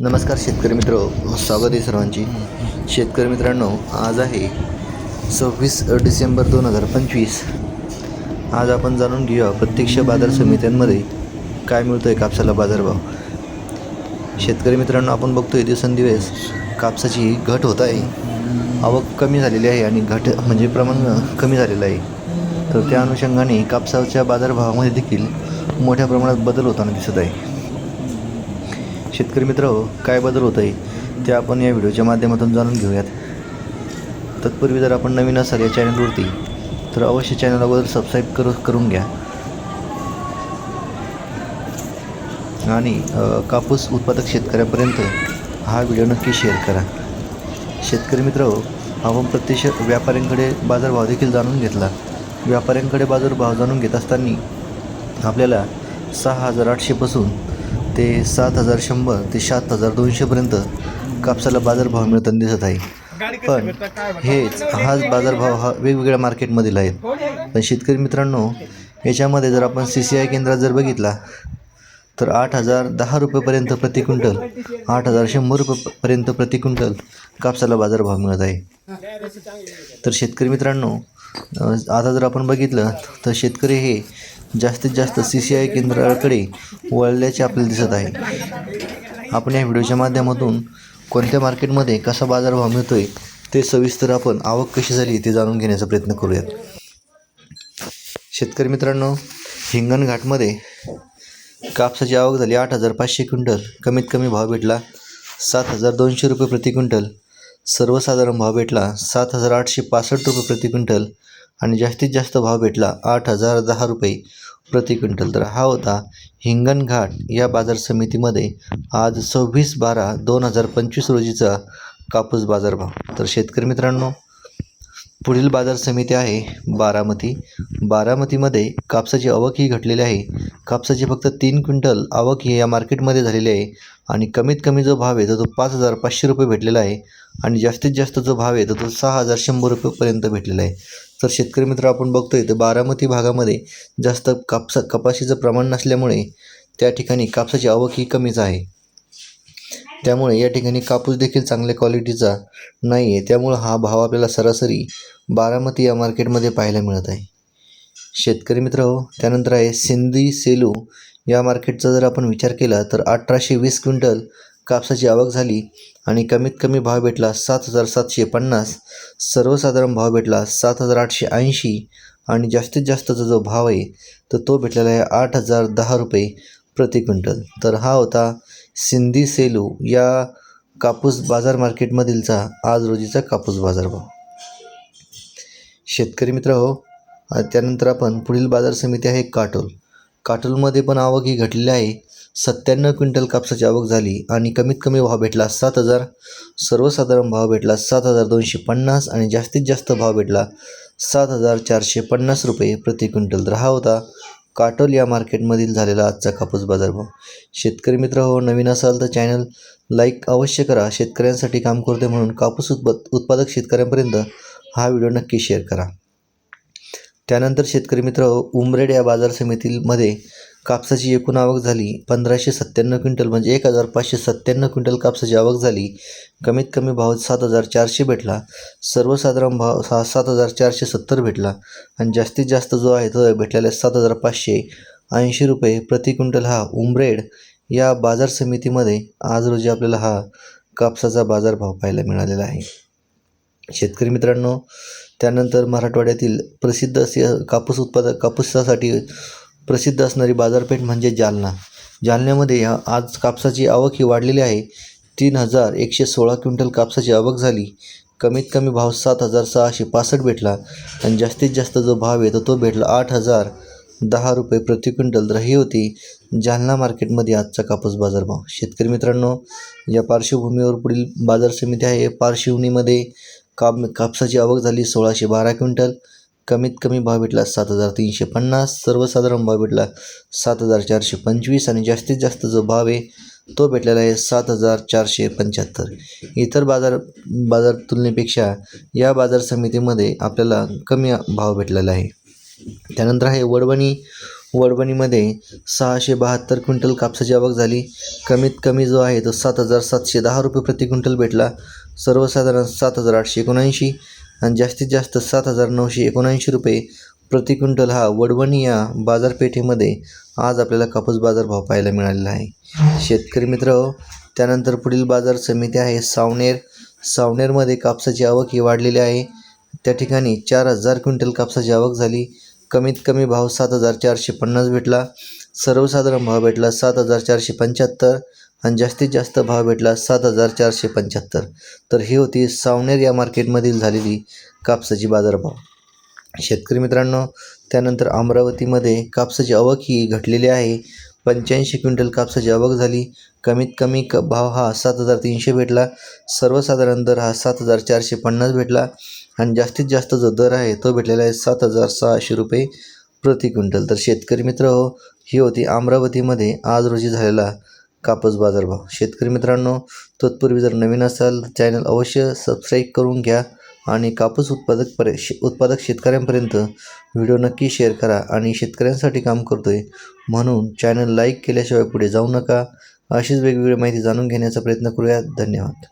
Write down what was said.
नमस्कार शेतकरी मित्र स्वागत आहे सर्वांची. शेतकरी मित्रांनो आज आहे सव्वीस डिसेंबर दोन हजार पंचवीस. आज आपण जाणून घेऊया प्रत्यक्ष बाजार समित्यांमध्ये काय मिळतो आहे कापसाला बाजारभाव. शेतकरी मित्रांनो आपण बघतोय दिवसेंदिवस कापसाची घट होत आहे. आवक कमी झालेली आहे आणि घट म्हणजे प्रमाण कमी झालेलं आहे. तर त्या अनुषंगाने कापसाच्या बाजारभावामध्ये देखील मोठ्या प्रमाणात बदल होताना दिसत आहे. शेतकरी मित्र हो, काय बदल होत आहे ते आपण या व्हिडिओच्या माध्यमातून जाणून घेऊयात. तत्पूर्वी जर आपण नवीन असाल या चॅनलवरती तर अवश्य चॅनल अगोदर सबस्क्राईब करू करून घ्या. आणि कापूस उत्पादक शेतकऱ्यापर्यंत हा व्हिडिओ नक्की शेअर करा. शेतकरी मित्र हो, आपण प्रत्यक्ष व्यापाऱ्यांकडे बाजारभाव देखील जाणून घेतला. व्यापाऱ्यांकडे बाजारभाव जाणून घेत असताना आपल्याला सहा हजार आठशेपासून ते सात हजार शंभर ते सात हजार दोनशेपर्यंत कापसाला बाजारभाव मिळताना दिसत आहे. पण हेच हाच बाजारभाव हा वेगवेगळ्या मार्केटमधील आहेत पण शेतकरी मित्रांनो याच्यामध्ये जर आपण सी सी आय केंद्रात जर बघितला तर आठ हजार दहा रुपयेपर्यंत प्रति क्विंटल. आठ हजार शंभर रुपयेपर्यंत प्रति क्विंटल कापसाला बाजारभाव मिळत आहे. तर शेतकरी मित्रांनो आता जर आपण बघितलं तर शेतकरी हे जास्तीत जास्त सी सी आय केंद्राकडे वळल्याचे आपल्याला दिसत आहे. आपण या व्हिडिओच्या माध्यमातून कोणत्या मार्केटमध्ये कसा बाजारभाव आहे ते सविस्तर आपण आवक कशी झाली ते जाणून घेण्याचा प्रयत्न करूयात. शेतकरी मित्रांनो हिंगणघाटमध्ये कापसाची आवक झाली आठ हजार पाचशे क्विंटल. कमीत कमी भाव भेटला सात हजार दोनशे रुपये प्रति क्विंटल. सर्वसाधारण भाव भेटला सात हजार आठशे पासष्ट रुपये प्रति क्विंटल आणि जास्तीत जास्त भाव भेटला आठ हजार दहा रुपये प्रति क्विंटल. तर हा होता हिंगणघाट या बाजार समितीमध्ये आज सव्वीस बारा दोन हजार पंचवीस रोजीचा कापूस बाजारभाव. तर शेतकरी मित्रांनो पुढील बाजार समिती आहे बारामती. बारामतीमध्ये कापसाची आवक ही घटलेली आहे. कापसाची फक्त तीन क्विंटल आवक ही या मार्केटमध्ये झालेली आहे आणि कमीत कमी जो भाव आहे तो तो पाच हजार पाचशे रुपये भेटलेला आहे आणि जास्तीत जास्त जो भाव आहे तो तो सहा हजार शंभर रुपयेपर्यंत भेटलेला आहे. तर शेतकरी मित्र आपण बघतोय तर बारामती भागामध्ये जास्त कापसा कपाशीचं प्रमाण नसल्यामुळे त्या ठिकाणी कापसाची आवक ही कमीच आहे. त्यामुळे या ठिकाणी कापूस देखील चांगल्या क्वालिटीचा नाही आहे त्यामुळं हा भाव आपल्याला सरासरी बारामती या मार्केटमध्ये पाहायला मिळत आहे. शेतकरी मित्र हो त्यानंतर आहे सिंधी सेलू. या मार्केटचा जर आपण विचार केला तर अठराशे वीस क्विंटल कापसाची आवक झाली आणि कमीत कमी भाव भेटला सात हजार सातशे पन्नास. सर्वसाधारण भाव भेटला सात हजार आठशे ऐंशी. आणि जास्तीत जास्तचा जो भाव आहे तर तो भेटलेला आहे आठ हजार दहा रुपये. प्रति क्विंटल. तर हा होता सिंधी सेलू या कापूस बाजार मार्केटमधीलचा आज रोजीचा कापूस बाजारभाव. शेतकरी मित्र हो त्यानंतर आपण पुढील बाजार समिती आहे काटोल. काटोलमध्ये पण आवक ही घटलेली आहे. सत्त्याण्णव क्विंटल कापसाची आवक झाली आणि कमीत कमी भाव भेटला सात हजार सर्वसाधारण भाव भेटला सात हजार दोनशे पन्नास आणि जास्तीत जास्त भाव भेटला सात हजार चारशे पन्नास रुपये प्रति क्विंटल. तर हा होता काटोल या मार्केटमधील झालेला आजचा कापूस बाजारभाव. शेतकरी मित्र हो नवीन असाल तर चॅनल लाईक अवश्य करा. शेतकऱ्यांसाठी काम करते म्हणून कापूस उत्प उत्पादक शेतकऱ्यांपर्यंत हा व्हिडिओ नक्की शेअर करा. त्यानंतर शेतकरी मित्र हो, उमरेड या बाजार समितीमध्ये कापसाची एकूण आवक झाली पंधराशे सत्त्याण्णव क्विंटल म्हणजे एक हजार पाचशे सत्त्याण्णव क्विंटल कापसाची आवक झाली. कमीत कमी भाव सात हजार चारशे भेटला. सर्वसाधारण भाव सा सात हजार चारशे सत्तर भेटला आणि जास्तीत जास्त जो आहे तो भेटलेला सात हजार पाचशे ऐंशी रुपये प्रति क्विंटल हा उमरेड या बाजार समितीमध्ये आज रोजी आपल्याला हा कापसाचा बाजारभाव पाहायला मिळालेला आहे. शेतकरी मित्रांनो त्यानंतर मराठवाड्यातील प्रसिद्ध असे कापूस उत्पादक कापूसासाठी प्रसिद्ध असणारी बाजारपेठ म्हणजे जालना. जालन्यामध्ये या आज कापसाची आवक ही वाढलेली आहे. तीन हजार एकशे सोळा क्विंटल कापसाची आवक झाली. कमीत कमी भाव सात हजार सहाशे पासष्ट भेटला आणि जास्तीत जास्त जो भाव आहे तो भेटला आठ हजार दहा रुपये प्रति क्विंटल. तर ही होती जालना मार्केटमध्ये आजचा कापूस बाजारभाव. शेतकरी मित्रांनो या पार्श्वभूमीवर पुढील बाजार समिती आहे. पार्श्वभूमीमध्ये काप कापसाची आवक झाली सोळाशे बारा क्विंटल. कमीत कमी भाव भेटला सात हजार तीनशे पन्नास सर्वसाधारण भाव भेटला सात हजार चारशे पंचवीस आणि जास्तीत जास्त जो भाव आहे तो भेटलेला आहे सात हजार चारशे पंच्याहत्तर. इतर बाजार बाजार तुलनेपेक्षा या बाजार समितीमध्ये आपल्याला कमी भाव भेटलेला आहे. त्यानंतर आहे वडवणी. वडवणीमध्ये सहाशे बहात्तर क्विंटल कापसाची आवक झाली. कमीत कमी जो आहे तो सात हजार सातशे दहा रुपये प्रति क्विंटल भेटला. सर्वसाधारण सात हजार आठशे एकोणऐंशी. आणि जास्तीत जास्त सात हजार नऊशे एकोणऐंशी रुपये प्रति क्विंटल हा वडवणी या बाजारपेठेमध्ये आज आपल्याला कापूस बाजारभाव पाहायला मिळालेला आहे. शेतकरी मित्र त्यानंतर पुढील बाजार समिती आहे सावनेर. सावनेरमध्ये कापसाची आवक ही वाढलेली आहे. त्या ठिकाणी चार हजार क्विंटल कापसाची आवक झाली. कमीत कमी भाव सात हजार चारशे पन्नास भेटला. सर्वसाधारण भाव भेटला सात हजार चारशे पंच्याहत्तर. आणि जास्तीत जास्त भाव भेटला सात हजार चारशे पंच्याहत्तर. तर ही होती सावनेर या मार्केटमधील झालेली कापसाची बाजारभाव. शेतकरी मित्रांनो त्यानंतर अमरावतीमध्ये कापसाची आवक ही घटलेली आहे. पंच्याऐंशी क्विंटल कापसाची आवक झाली. कमीत कमी क भाव हा सात हजार तीनशे भेटला. सर्वसाधारण दर हा सात हजार चारशे पन्नास भेटला. आणि जास्तीत जास्त जो दर आहे तो भेटलेला आहे सात हजार सहाशे रुपये प्रति क्विंटल. तर शेतकरी मित्र हो ही होती अमरावतीमध्ये आज रोजी झालेला कापूस बाजारभाव. शेतकरी मित्रांनो तत्पूर्वी जर नवीन असाल तर चॅनल अवश्य सबस्क्राईब करून घ्या आणि कापूस उत्पादक परे शे उत्पादक शेतकऱ्यांपर्यंत व्हिडिओ नक्की शेअर करा आणि शेतकऱ्यांसाठी काम करतो आहे म्हणून चॅनल लाईक केल्याशिवाय पुढे जाऊ नका. अशीच वेगवेगळी माहिती जाणून घेण्याचा प्रयत्न करूया. धन्यवाद.